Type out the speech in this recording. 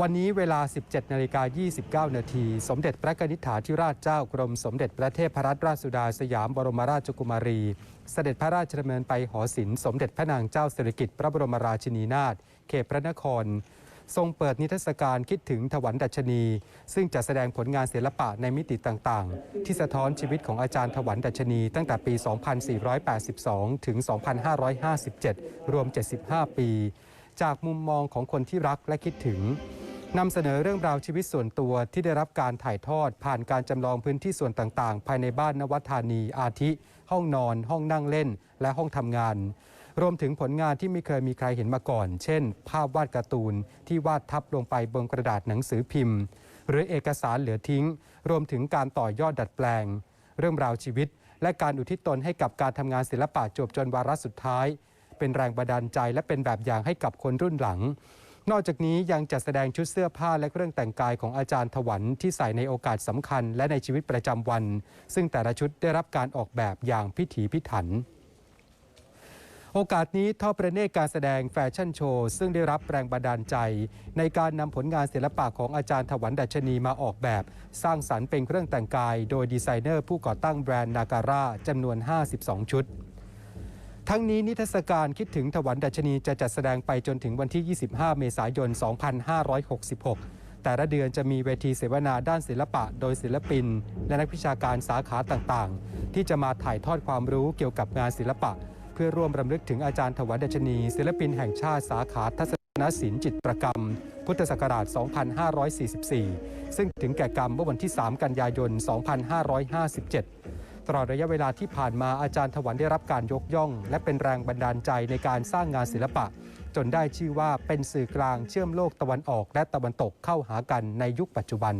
วันนี้เวลา 17นาฬิกา29 นาที สมเด็จพระนิษฐาธิราชเจ้ากรมสมเด็จพระเทพรัตนราชสุดาสยามบรมราชกุมารี เสด็จพระราชดำเนินไปหอศิลป์สมเด็จพระนางเจ้าสิริกิติ์พระบรมราชินีนาถเขตพระนคร ทรงเปิดนิทรรศการคิดถึงถวันดัชนี ซึ่งจะแสดงผลงานศิลปะในมิติต่างๆ ที่สะท้อนชีวิตของอาจารย์ถวันดัชนี ตั้งแต่ปี 2482 ถึง 2557 รวม 75 ปี จากมุมมองของคนที่รักและคิดถึง นำเสนอเรื่องราวชีวิตส่วนตัวที่ได้รับการถ่ายทอด ผ่านการจำลองพื้นที่ส่วนต่างๆ ภายในบ้านนวัธานีอาทิ ห้องนอน ห้องนั่งเล่น และห้องทำงาน รวมถึงผลงานที่ไม่เคยมีใครเห็นมาก่อน เช่น ภาพวาดการ์ตูนที่วาดทับลงไปบนกระดาษหนังสือพิมพ์ หรือเอกสารเหลือทิ้ง รวมถึงการต่อยอดดัดแปลง เรื่องราวชีวิต และการอุทิศตนให้กับการทำงานศิลปะจบจนวาระสุดท้าย เป็นแรงบันดาลใจและเป็นแบบอย่างให้กับคนรุ่นหลัง นอกจากนี้ยังจัดแสดงชุดเสื้อผ้าและเครื่องแต่งกายของอาจารย์ถวันที่ใส่ในโอกาสสำคัญและในชีวิตประจำวัน ซึ่งแต่ละชุดได้รับการออกแบบอย่างพิถีพิถันโอกาสนี้ทอดประเนตรการแสดงแฟชั่นโชว์ ซึ่งได้รับแรงบันดาลใจ ในการนำผลงานศิลปะของอาจารย์ถวันดัชนีมาออกแบบ สร้างสรรค์เป็นเครื่องแต่งกาย โดยดีไซเนอร์ผู้ก่อตั้งแบรนด์นาการ่าจำนวน 52 ชุด ทั้งนี้นิทรรศการคิดถึงถวันดัชนีจะจัดแสดงไปจนถึงวันที่ 25 เมษายน 2566 แต่ละเดือนจะมีเวทีเสวนาด้านศิลปะ โดยศิลปิน และนักวิชาการสาขาต่างๆ ที่จะมาถ่ายทอดความรู้เกี่ยวกับงานศิลปะ เพื่อร่วมรำลึกถึงอาจารย์ถวันดัชนี ศิลปินแห่งชาติสาขาทัศนศิลป์จิตรกรรม พุทธศักราช 2544 ซึ่งถึงแก่กรรมเมื่อวันที่ 3 กันยายน 2557 ตลอดระยะเวลาที่ผ่านมาอาจารย์ถวันได้รับการยกย่อง และเป็นแรงบันดาลใจในการสร้างงานศิลปะ จนได้ชื่อว่าเป็นสื่อกลางเชื่อมโลกตะวันออกและตะวันตกเข้าหากันในยุคปัจจุบัน